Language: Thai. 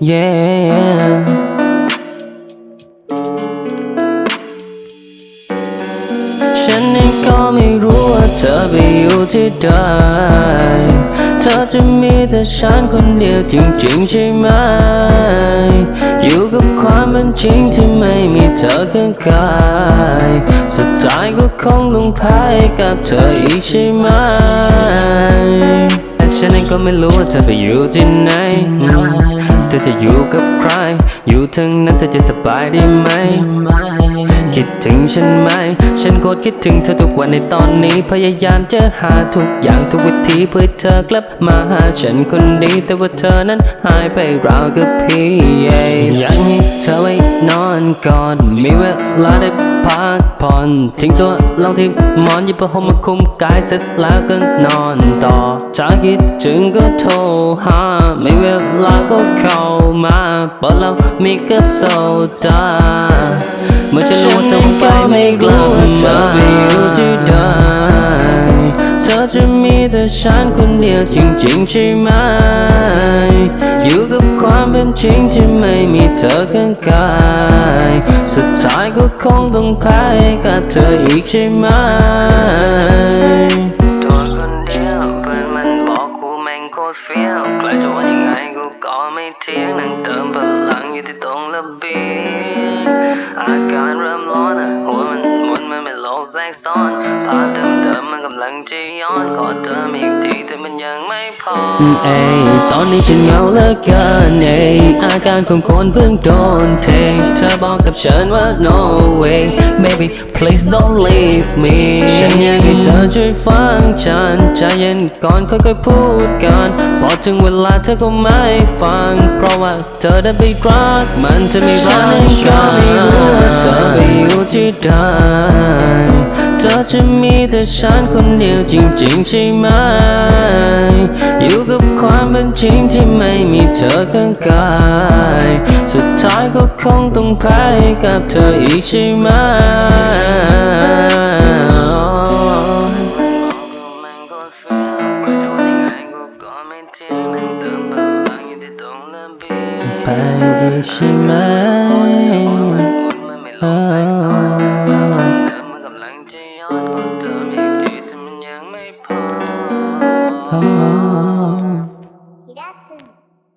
yeah ฉันเองก็ไม่รู้ว่าเธอไปอยู่ที่ใด เธอจะมีแต่ฉันคนเดียวจริงๆใช่ไหม อยู่กับความเป็นจริงที่ไม่มีเธอข้างกาย สุดท้ายก็คงต้องแพ้กับเธออีกใช่ไหม ฉันเองก็ไม่รู้ว่าเธอไปอยู่ที่ไหนเธอจะอยู่กับใคร อยู่ทั้งนั้นเธอจะสบายดีไหม คิดถึงฉันไหม ฉันโคตรคิดถึงเธอทุกวันในตอนนี้ พยายามจะหาทุกอย่างทุกวิธีเพื่อเธอกลับมาหาฉันคนดีแต่ว่าเธอนั้นหายไปราวกับพี่อยากให้เธอไว้นอนก่อน มีเวลาได้พักผ่อนทิ้งตัวลงที่หมอนยิบผ้าห่มมาคุมกายเสร็จแล้วก็นอนต่อ ถ้าคิดถึงก็โทรหา ไม่เวลาก็เข้ามาเปิดแล้วมีกับโซดา เมื่อฉันรู้ว่าเธอไปไม่กลับมาเธอไปอยู่ที่ใดเธอจะมีแต่ฉันคนเดียวจริงๆใช่ไหม อยู่กับความเป็นจริงที่ไม่มีเธอข้างกาย สุดท้ายก็คงต้องแพ้กับเธออีกใช่ไหมตัวคนเดียวเพื่อนมันบอกกูแม่งโคตรเฟี้ยวใครจะว่ายังไงกูก็ไม่เที่ยงนั่งเติมพลังอยู่ที่ตรงระเบียง อาการเริ่มร้อนอะหัวมันวนมันเป็นโลกแทรกซ้อน จะย้อนขอเติมอีกทีแต่มันยังไม่พอเอยตอนนี้ฉันเหงาเหลือเกินเอยอาการของคนเพิ่งโดนเทเธอบอกกับฉันว่า no way baby please don't leave me ฉันอยากให้เธอช่วยฟังฉันใจเย็นก่อนค่อยๆพูดกันพอถึงเวลาเธอก็ไม่ฟัง เพราะว่าเธอได้ไปรักมันจะไม่รักฉันก็ไม่รู้ว่าเธอไปอยู่ที่ใด เธอจะมีแต่ฉันคนเดียวจริงๆใช่ไหม อยู่กับความเป็นจริงที่ไม่มีเธอข้างกาย สุดท้ายก็คงต้องแพ้กับเธออีกใช่ไหมไปอีกใช่ไหม